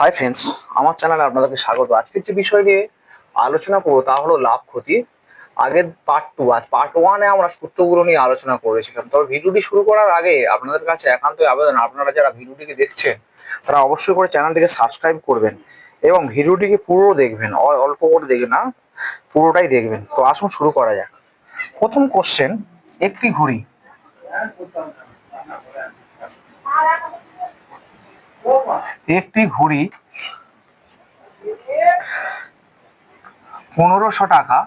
Hi friends আমার চ্যানেলে আপনাদেরকে স্বাগত। আজকের যে বিষয় নিয়ে আলোচনা করব তা হলো লাভ ক্ষতি। আগের পার্ট টু আজ পার্ট ওয়ানে আমরা সূত্রগুলো নিয়ে আলোচনা করেছিলাম। তবে ভিডিওটি শুরু করার আগে আপনাদের কাছে একান্তই আবেদন, আপনারা যারা ভিডিওটিকে দেখছেন, তারা অবশ্যই করে চ্যানেলটিকে সাবস্ক্রাইব করবেন এবং ভিডিওটিকে পুরো দেখবেন। অল্প করে দেখবেন না, পুরোটাই দেখবেন। তো আসুন শুরু করা যাক। প্রথম কোশ্চেন একটি ঘড়ি। একটি ঘড়ি পনেরোশো টাকা,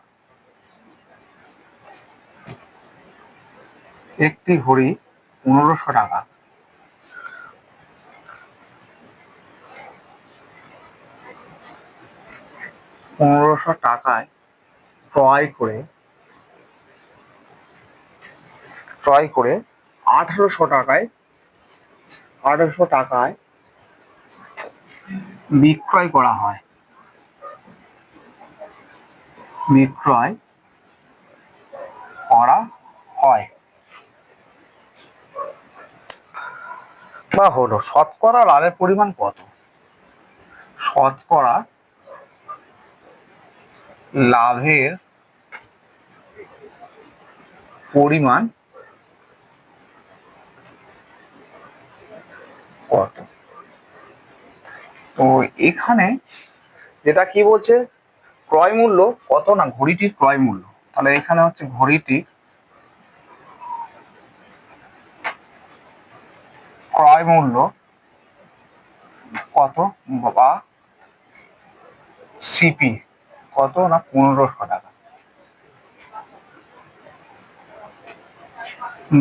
একটি ঘড়ি পনেরোশো টাকা। পনেরোশো টাকায় ক্রয় করে ক্রয় করে আঠেরোশো টাকায় আঠেরোশো টাকায় বিক্রয় করা হয়। বিক্রয় করা হয়। বা হলো, শতকরা লাভের পরিমাণ কত? শতকরা লাভের পরিমাণ তো এখানে যেটা কি বলছে? ক্রয় মূল্য কত না ঘড়িটির ক্রয় মূল্য? তাহলে এখানে হচ্ছে ঘড়িটির ক্রয় মূল্য কত বা সিপি কত না পনেরোশো টাকা?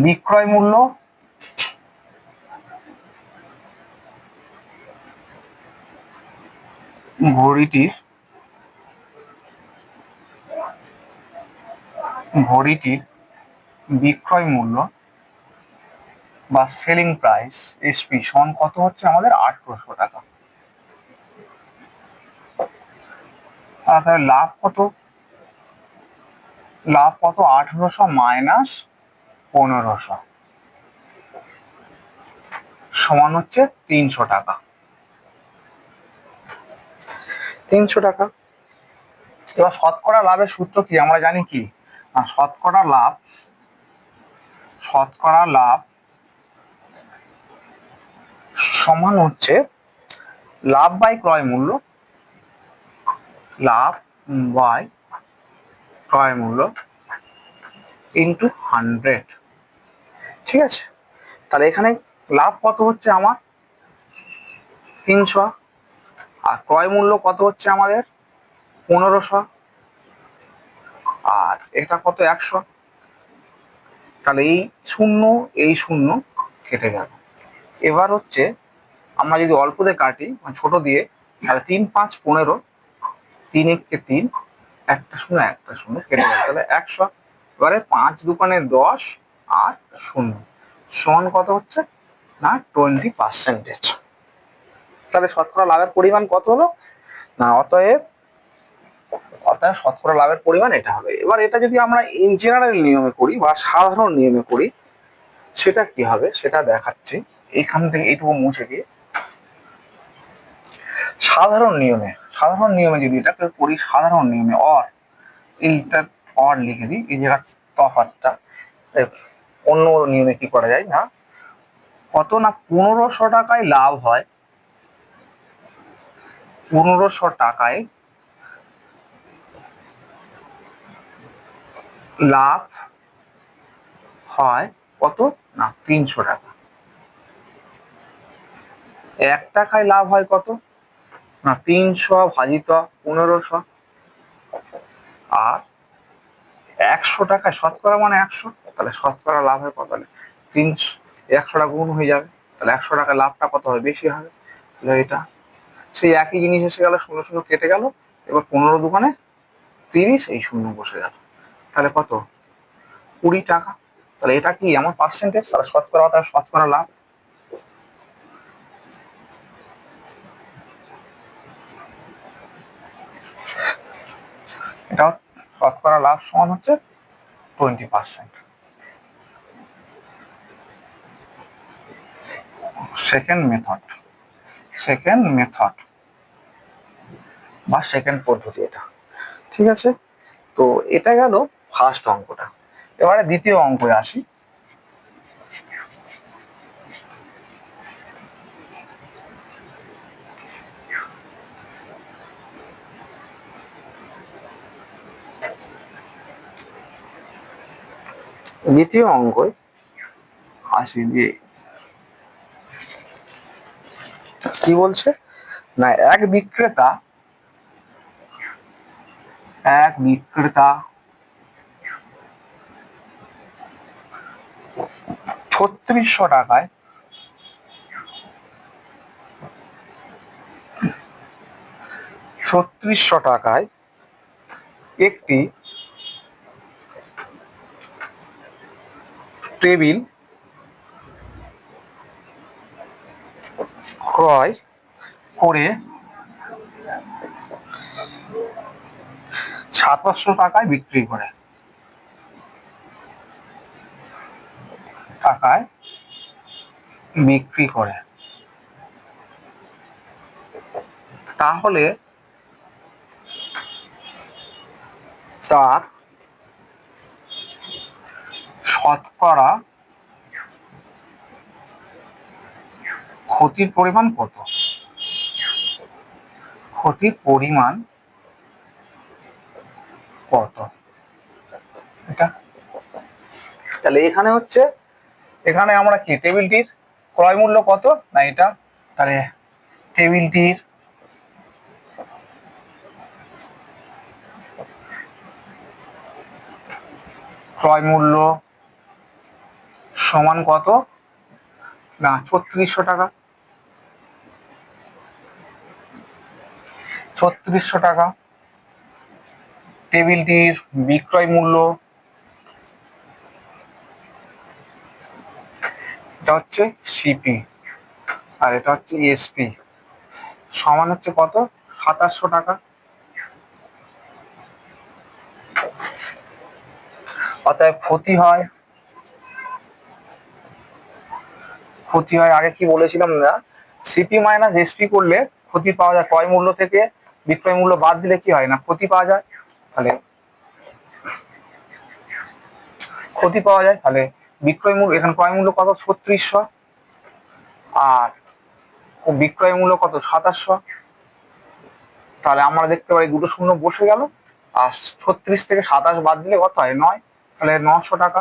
বিক্রয় মূল্য ঘড়িটির ঘড়িটির বিক্রয় মূল্য বা সেলিং প্রাইস এসপি সমান কত হচ্ছে আমাদের আঠেরোশো টাকা। তাহলে লাভ কত? লাভ কত? আঠেরোশো মাইনাস পনেরোশো। সমান হচ্ছে তিনশো টাকা। তিনশো টাকা। এবার শতকরা লাভের সূত্র কি? আমরা জানি কি? না, শতকরা লাভ শতকরা লাভ সমান হচ্ছে লাভ বাই ক্রয় মূল্য, লাভ বাই ক্রয় মূল্য ইন্টু হান্ড্রেড ঠিক আছে? তাহলে এখানে লাভ কত হচ্ছে আমার? তিনশো। আর ক্রয় মূল্য কত হচ্ছে আমাদের? পনেরোশো। আর এটা কত? একশো। তাহলে এই শূন্য এই শূন্য কেটে গেল। এবার হচ্ছে আমরা যদি অল্প দিয়ে কাটি মানে ছোট দিয়ে, তাহলে তিন, পাঁচ, পনেরো, তিন, এককে তিন, একটা শূন্য একটা শূন্য কেটে গেল। তাহলে একশো। এবারে পাঁচ দোকানে দশ আর শূন্য। সমান কত হচ্ছে? না, টোয়েন্টি পার্সেন্টেজ। তাহলে শতকরা লাভের পরিমাণ কত হলো? না, অতএব অতএব শতকরা লাভের পরিমাণ এটা হবে। এবার এটা যদি আমরা ইন জেনারেল নিয়মে করি বা সাধারণ নিয়মে করি, সেটা কি হবে? সেটা দেখাচ্ছি। এখান থেকে এইটুকু মুছে দিয়ে। সাধারণ নিয়মে সাধারণ নিয়মে যদি এটা করি, সাধারণ নিয়মে অর এইটা অর লিখে দিই, এই জায়গার তফাতটা অন্য নিয়মে কি করা যায় না? কত না পনেরোশো টাকায় লাভ হয় পনেরোশো টাকায় লাভ হয় কত? না, তিনশো টাকা। এক টাকায় লাভ হয় কত? না, তিনশো ভাজিত পনেরোশো। আর একশো টাকায় শতকরা মানে একশো? তাহলে শতকরা লাভ হয় কত? তাহলে তিনশো একশোটা গুণ হয়ে যাবে। তাহলে একশো টাকা লাভটা কত হবে? বেশি হবে। তাহলে এটা সেই একই জিনিস এসে গেল, শূন্য শূন্য কেটে গেল, এবার পনেরো দোকানে তিরিশ, এই শূন্য বসে গেল। তাহলে কত? কুড়ি টাকা। তাহলে এটা কি আমার পার্সেন্টেজ তাহলে শতকরা অর্থাৎ শতকরা লাভ? এটা শতকরা লাভ সমান হচ্ছে twenty percent second method second method বা সেকেন্ড পদ্ধতি এটা। ঠিক আছে? তো এটা গেল ফার্স্ট অঙ্কটা। এবারে দ্বিতীয় অঙ্কে আসি। দ্বিতীয় অঙ্কয় আসি যে কি বলছে? না, এক বিক্রেতা এক বিক্রেতা। ছত্রিশশো টাকায় ছত্রিশশো টাকায় একটি টেবিল ক্রয় করে সাতাশশো টাকায় বিক্রি করে। টাকায় বিক্রি করে। তাহলে তার শতকরা ক্ষতির পরিমাণ কত? ক্ষতির পরিমাণ কত এটা তাহলে এখানে হচ্ছে, এখানে আমরা কি? টেবিলটির ক্রয় মূল্য কত? না, এটা তাহলে টেবিলটির ক্রয় মূল্য সমান কত? না, ছত্রিশশো টাকা। ছত্রিশশো টাকা। টেবিলটির বিক্রয় মূল্য এটা হচ্ছে সিপি আর এটা হচ্ছে এসপি সমান হচ্ছে কত? সাতাশশো টাকা। অতএব ক্ষতি হয়। ক্ষতি হয়, আগে কি বলেছিলাম না? সিপি মাইনাস এসপি করলে ক্ষতি পাওয়া যায় ক্রয় মূল্য থেকে, বিক্রয় মূল্য বাদ দিলে কি হয় না? ক্ষতি পাওয়া যায়, তাহলে ক্ষতি পাওয়া যায়, তাহলে বিক্রয় মূল্য, এখানে ক্রয় মূল্য কত? ছত্রিশশো। আর বিক্রয় মূল্য কত? সাতাশশো। তাহলে আমরা দেখতে পারি দুটো শূন্য বসে গেল। আর ছত্রিশ থেকে সাতাশ বাদ দিলে কত হয়? নয়। তাহলে নশো টাকা।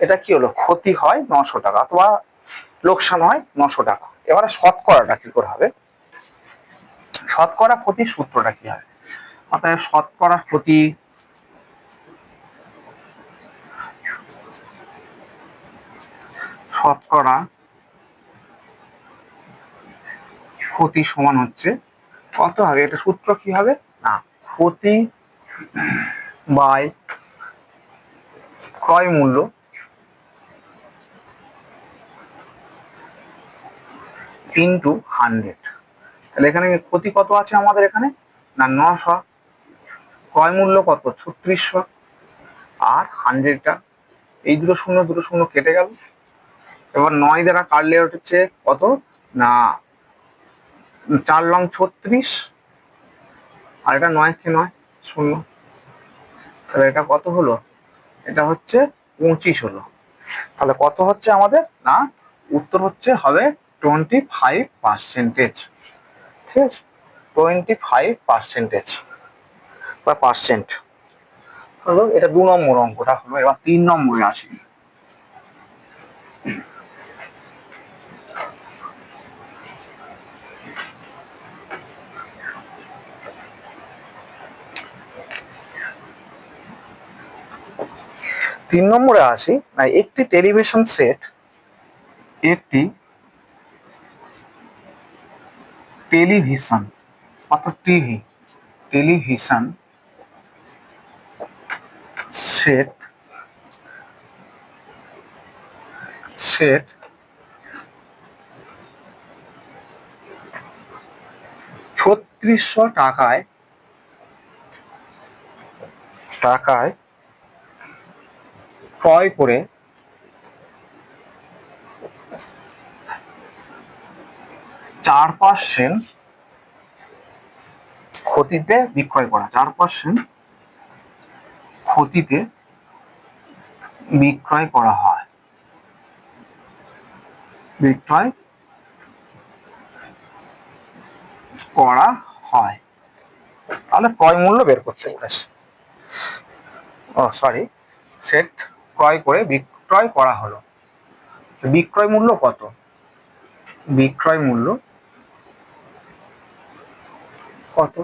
এটা কি হলো? ক্ষতি হয় নশো টাকা অথবা লোকসান হয় নশো টাকা। এবারে শতকরাটা কি করে হবে? শতকরা ক্ষতির সূত্রটা কি হয়? অর্থাৎ শতকরা ক্ষতি শতকরা ক্ষতি সমান হচ্ছে। কত হবে? এটা সূত্র কি হবে? না, ক্ষতি বাই ক্রয় মূল্য ইন্টু হান্ড্রেড তাহলে এখানে ক্ষতি কত আছে আমাদের এখানে? না, নশো। ক্রয় মূল্য কত? ছত্রিশশো। আর হান্ড্রেডটা এই দুটো শূন্য দুটো শূন্য কেটে গেল। এবার নয় দ্বারা কাটলে হচ্ছে কত? না, চার লং ছত্রিশ। আর এটা নয় কে নয়? শূন্য। তাহলে এটা কত হলো? এটা হচ্ছে পঁচিশ হলো। তাহলে কত হচ্ছে আমাদের? না, উত্তর হচ্ছে হবে টোয়েন্টি ফাইভ পার্সেন্টেজ ঠিক আছে? টোয়েন্টি ফাইভ পার্সেন্টেজ বা পার্সেন্ট হলো, এটা দু নম্বর অঙ্কটা হলো। এবার তিন নম্বরে আসি। তিন নম্বরে আসি। না, একটি টেলিভিশন সেট একটি টেলিভিশন অর্থাৎ টিভি টেলিভিশন সেট সেট ছত্রিশশো টাকায় টাকায় ক্রয় করে চার পার্সেন্ট ক্ষতিতে বিক্রয় করা, চার পার্সেন্ট ক্ষতিতে বিক্রয় করা হয়। বিক্রয় করা হয়। তাহলে ক্রয় মূল্য বের করতে বলেছে। ও সরি সেট ক্রয় করে বিক্রয় করা হলো। বিক্রয় মূল্য কত? বিক্রয় মূল্য কত?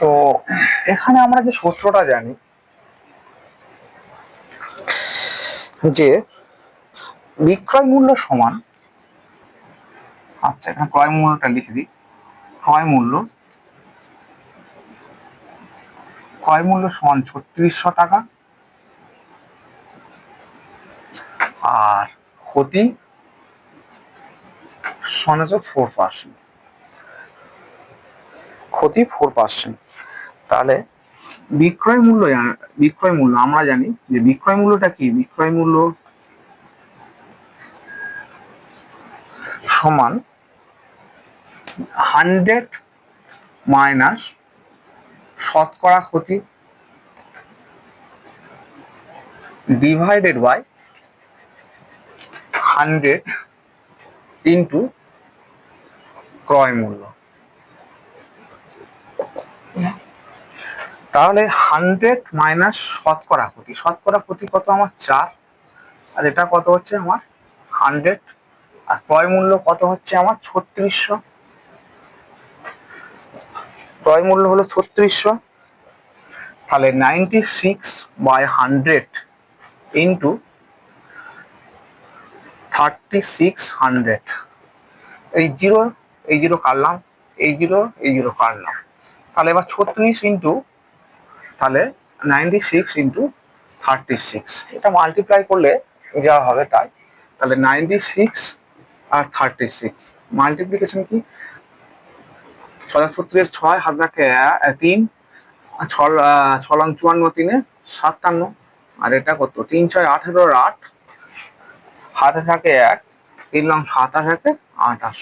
তো এখানে আমরা যে সূত্রটা জানি, যে বিক্রয় মূল্য সমান আচ্ছা এখানে ক্রয় মূল্যটা লিখে দিই। ক্রয় মূল্য ক্রয় মূল্য সমান ছত্রিশশো টাকা। আর ক্ষতি ফোর পার্সেন্ট ক্ষতি ফোর পার্সেন্ট তাহলে বিক্রয় মূল্য বিক্রয় মূল্য, আমরা জানি যে বিক্রয় মূল্যটা কি? বিক্রয় মূল্য সমান হান্ড্রেড মাইনাস শতকরা ক্ষতি ডিভাইডেড বাই হান্ড্রেড ইন্টু ক্রয় মূল্য। তাহলে হান্ড্রেড মাইনাস শতকরা ক্ষতি শতকরা ক্ষতি কত আমার চার? আর এটা কত হচ্ছে আমার হান্ড্রেড আর ক্রয় মূল্য কত হচ্ছে আমার ছত্রিশশো? ক্রয় মূল্য হলো ছত্রিশশো। তাহলে ninety six by hundred into thirty six hundred এই জিরো এই জিরো কাটলাম এই জিরো এই জিরো কাটলাম তাহলে এবার ছত্রিশ ইন্টু তাহলে ninety six into thirty six এটা মাল্টিপ্লাই করলে যা হবে তাই। তাহলে নাইনটি সিক্স আর থার্টি সিক্স মাল্টিপ্লিকেশন কি? ছয় ছত্রিশ ছয় হাত রাখে তিন ছ লং চুয়ান্ন, তিনে সাতান্ন। আর এটা কত? তিন, ছয়, আঠেরোর আট। হাতে থাকে এক, তিন লং সাতাশ একে আঠাশ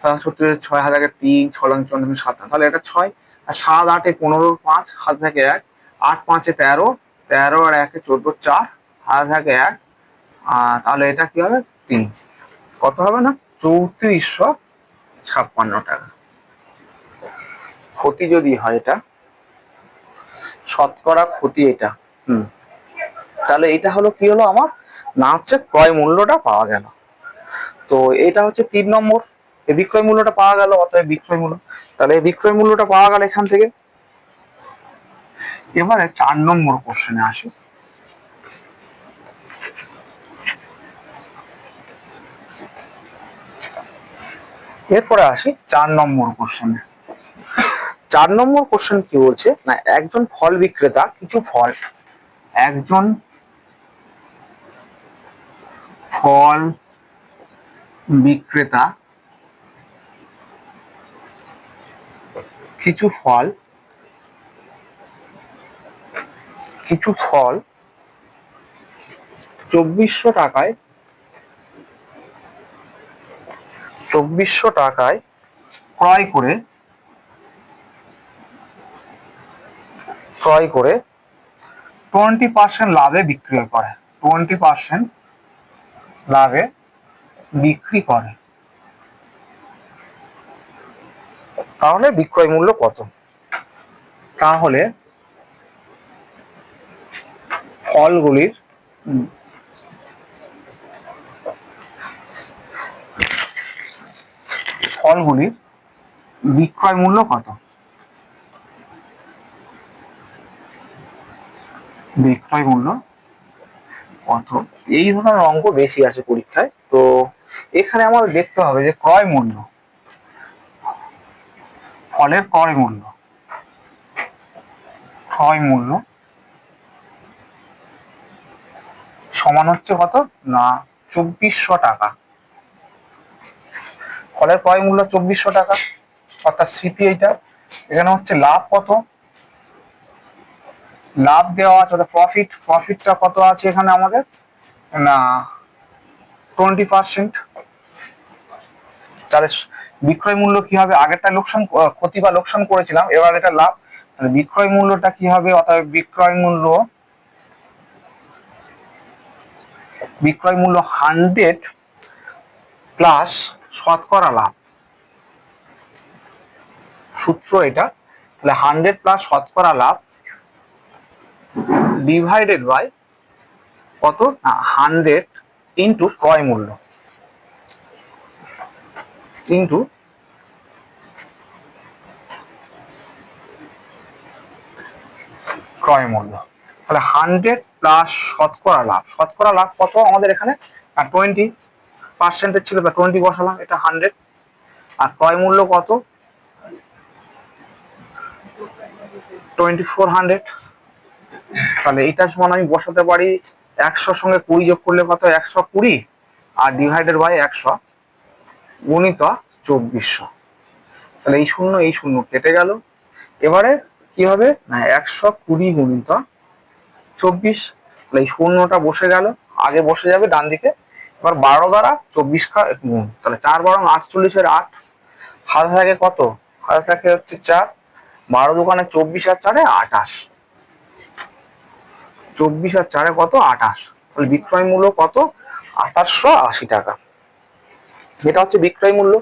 ছয় ছত্রিশ ছয় হাজার তিন ছ লং তিন সাতান্ন তাহলে এটা ছয়, আর সাত, আটে পনেরো, পাঁচ হাতে থাকে এক, আট, পাঁচে তেরো তেরো আর একে চোদ্দ, চার হাতে থাকে এক তাহলে এটা কি হবে? তিন। কত হবে না? চৌত্রিশশো ছাপ্পান্ন টাকা। ক্ষতি যদি হয় এটা, শতকরা ক্ষতি এটা। হুম। তাহলে এটা হলো কি হলো আমার? না হচ্ছে ক্রয় মূল্যটা পাওয়া গেল। তো এটা হচ্ছে তিন নম্বর। এই বিক্রয় মূল্যটা পাওয়া গেল, অতএব বিক্রয় মূল্য। তাহলে এই বিক্রয় মূল্যটা পাওয়া গেল এখান থেকে। এবারে চার নম্বর কোশ্চেনে আসি। এরপরে আসি চার নম্বর কোশ্চেনে চার নম্বর কোশ্চেন কি বলছে? না, একজন ফল বিক্রেতা, কিছু ফল, একজন ফল বিক্রেতা, কিছু ফল কিছু ফল চব্বিশশো টাকায় চব্বিশশো টাকায় ক্রয় করে ক্রয় করে টোয়েন্টি পার্সেন্ট লাভে বিক্রি করে টোয়েন্টি পার্সেন্ট লাভে বিক্রি করে। তাহলে বিক্রয় মূল্য কত? তাহলে ফলগুলির ফলগুলির বিক্রয় মূল্য কত? বিক্রয় মূল্য কত এই ধরনের অঙ্ক বেশি আছে পরীক্ষায়। তো এখানে আমাদের দেখতে হবে যে ক্রয় মূল্য। ফলের ক্রয় মূল্য। ক্রয় মূল্য সমান হচ্ছে কত? না, চব্বিশশো টাকা। ফলের ক্রয় মূল্য চব্বিশশো টাকা। অর্থাৎ সিপি এইটা এখানে হচ্ছে লাভ কত? লাভ দেওয়া আছে অর্থাৎ প্রফিট প্রফিটটা কত আছে এখানে আমাদের? না টোয়েন্টি পার্সেন্ট তাহলে বিক্রয় মূল্য কি হবে? আগেরটা লোকসান ক্ষতি বা লোকসান করেছিলাম, এবার এটা লাভ। তাহলে বিক্রয় মূল্যটা কি হবে? অর্থাৎ বিক্রয় মূল্য বিক্রয় মূল্য হান্ড্রেড প্লাস শতকরা লাভ। সূত্র এটা। তাহলে হান্ড্রেড প্লাস শতকরা লাভ ডিভাইডেড বাই কত? না হান্ড্রেড ইন্টু ক্রয় মূল্য। ইন্টু ক্রয় মূল্য। তাহলে হান্ড্রেড প্লাস শতকরা লাভ। শতকরা লাভ কত আমাদের এখানে? টোয়েন্টি পার্সেন্টের ছিল, তা টোয়েন্টি বসালাম, এটা হান্ড্রেড আর ক্রয় মূল্য কত? টোয়েন্টি ফোর হান্ড্রেড তাহলে এইটার সমান আমি বসাতে পারি একশোর সঙ্গে কুড়ি যোগ করলে কত? একশো কুড়ি। আর ডিভাইডেড বাই একশো গুণিত চব্বিশশো। তাহলে এই শূন্য এই শূন্য কেটে গেল। এবারে কি হবে? না, একশো কুড়ি গুণিত চব্বিশ। তাহলে এই শূন্যটা বসে গেল। আগে বসে যাবে ডান দিকে। এবার বারো দ্বারা চব্বিশ গুণ। তাহলে চার বারো আটচল্লিশের আট। হাতে থাকে কত? হাতে থাকে হচ্ছে চার। বারো দোকানে চব্বিশ আর চারে আটাশ। চব্বিশ আর চারে কত? আঠাশ। তাহলে বিক্রয় মূল্য কত? আঠাশশো আশি টাকা। এটা হচ্ছে বিক্রয় মূল্য।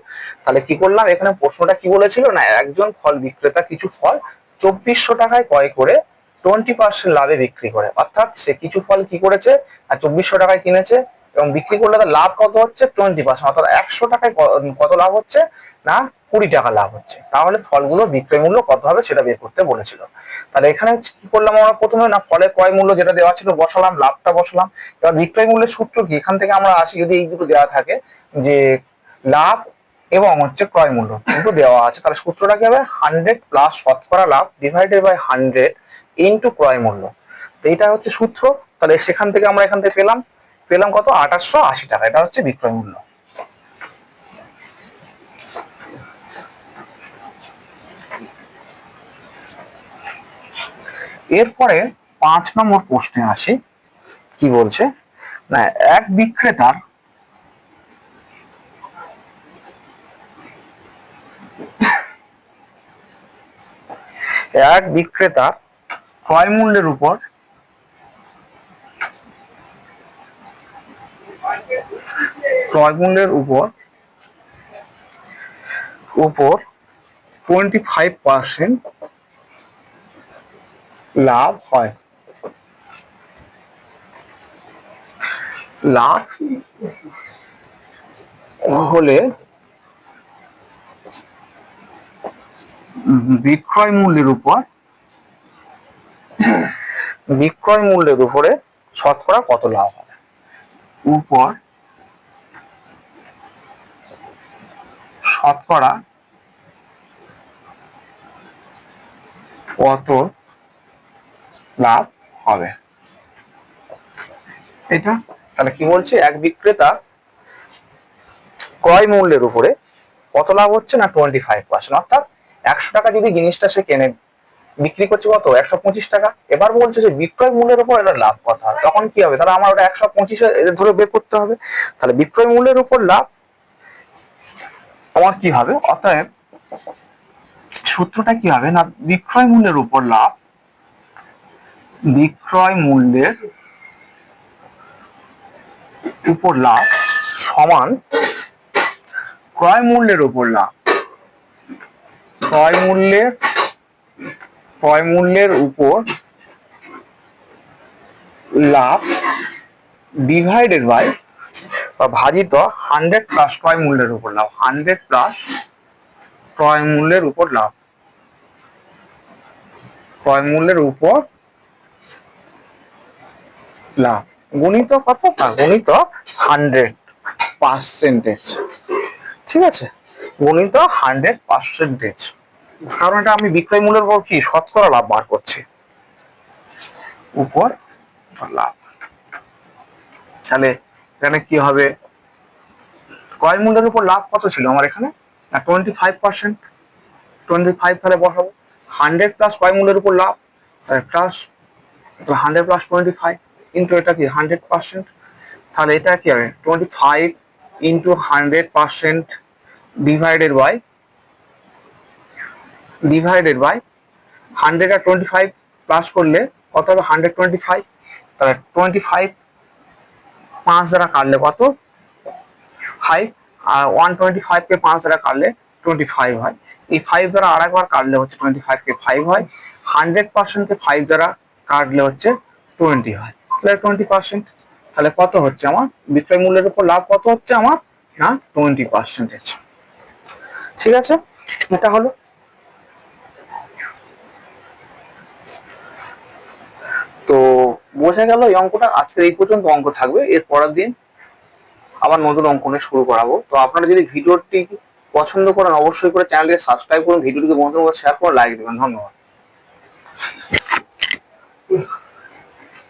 তাহলে কি করলাম? এখানে প্রশ্নটা কি বলেছিল? না, একজন ফল বিক্রেতা কিছু ফল চব্বিশশো টাকায় ক্রয় করে টোয়েন্টি পার্সেন্ট লাভে বিক্রি করে। অর্থাৎ সে কিছু ফল কি করেছে? আর চব্বিশশো টাকায় কিনেছে। এবং বিক্রি করলে তার লাভ কত হচ্ছে? টোয়েন্টি পার্সেন্ট অর্থাৎ একশো টাকায় কত লাভ হচ্ছে? না, কুড়ি টাকা লাভ হচ্ছে। তাহলে ফলগুলো বিক্রয় মূল্য কত হবে সেটা বের করতে বলেছিল। তাহলে এখানে কি করলাম আমরা? প্রথমে না, ফলের ক্রয় মূল্য যেটা দেওয়া ছিল বসালাম, লাভটা বসালাম। এবার বিক্রয় মূল্যের সূত্র কি? এখান থেকে আমরা আসি, যদি এই দুটো দেওয়া থাকে, যে লাভ এবং হচ্ছে ক্রয় মূল্য দুটো দেওয়া আছে, তাহলে সূত্রটা কি হবে? হান্ড্রেড প্লাস শতকরা লাভ ডিভাইডেড বাই হান্ড্রেড ইন্টু ক্রয় মূল্য। তো এটা হচ্ছে সূত্র। তাহলে সেখান থেকে আমরা এখান থেকে পেলাম পেলাম কত? আঠাশশো আশি টাকা। এটা হচ্ছে বিক্রয় মূল্য। এরপরে পাঁচ নম্বর প্রশ্নে আসি। কি বলছে? না, এক বিক্রেতার এক বিক্রেতার ক্রয় মূল্যের উপর ক্রয় মূল্যের উপর উপর টোয়েন্টি ফাইভ পার্সেন্ট লাভ হয়। লাভ হলে বিক্রয় মূল্যের উপর, বিক্রয় মূল্যের উপরে শতকরা কত লাভ হবে উপর শতকরা কত লাভ হবে? এটা তাহলে কি বলছে? এক বিক্রেতা ক্রয় মূল্যের উপরে কত লাভ হচ্ছে না টোয়েন্টি ফাইভ পার্সেন্ট অর্থাৎ একশো টাকা যদি জিনিসটা সে কেনে বিক্রি করছে কত? একশো পঁচিশ টাকা। এবার বলছে যে বিক্রয় মূল্যের উপর এটা লাভ হবে তখন কি হবে? তাহলে আমার ওটা একশো পঁচিশে ধরে বের করতে হবে। তাহলে বিক্রয় মূল্যের উপর লাভ আমার কি হবে? অতএব সূত্রটা কি হবে? না, বিক্রয় মূল্যের উপর লাভ, বিক্রয় মূল্যের উপর লাভ সমান ক্রয় মূল্যের উপর লাভ। ক্রয় মূল্যের ক্রয় মূল্যের উপর লাভ ডিভাইডেড বাই বা ভাজিত হান্ড্রেড প্লাস ক্রয় মূল্যের উপর লাভ হান্ড্রেড প্লাস ক্রয় মূল্যের উপর লাভ। ক্রয় মূল্যের উপর লাভ। গণিত কত? গণিত হান্ড্রেড পার্সেন্টেজ ঠিক আছে? গণিত হান্ড্রেড পার্সেন্টেজ কারণ এটা আমি বিক্রয় মূল্যের উপর কি শতকরা লাভ বার করছে? উপর লাভ। তাহলে এখানে কি হবে? ক্রয় মূল্যের উপর লাভ কত ছিল আমার এখানে? না twenty five percent twenty five তাহলে বসাবো। হান্ড্রেড প্লাস ক্রয় মূল্যের উপর লাভ plus hundred plus twenty five into এটা কি? হান্ড্রেড পার্সেন্ট তাহলে এটা কি হবে? Twenty five into hundred percent divided by divided by hundred R twenty five plus করলে কত হবে? হান্ড্রেড টোয়েন্টি ফাইভ তাহলে টোয়েন্টি ফাইভ পাঁচ দ্বারা কাটলে কত? ফাইভ আর ওয়ান টোয়েন্টি ফাইভকে পাঁচ দ্বারা কাটলে টোয়েন্টি ফাইভ হয়। এই ফাইভ দ্বারা আর একবার কাটলে হচ্ছে টোয়েন্টি ফাইভকে ফাইভ হয়। হান্ড্রেড পার্সেন্টকে ফাইভ দ্বারা কাটলে হচ্ছে টোয়েন্টি হয়। তাহলে টোয়েন্টি পার্সেন্ট তাহলে কত হচ্ছে আমার? বিক্রয় মূল্যের উপর লাভ কত হচ্ছে আমার? না টোয়েন্টি পার্সেন্টেজ ঠিক আছে? এটা হলো তো বোঝা গেল এই অঙ্কটা। আজকের এই পর্যন্ত অঙ্ক থাকবে। এর পরের দিন আবার নতুন অঙ্ক নিয়ে শুরু করাবো। তো আপনারা যদি ভিডিওটি পছন্দ করেন, অবশ্যই করে চ্যানেলকে সাবস্ক্রাইব করুন, ভিডিওটিকে বন্ধুদের শেয়ার করে লাইক দেবেন। ধন্যবাদ।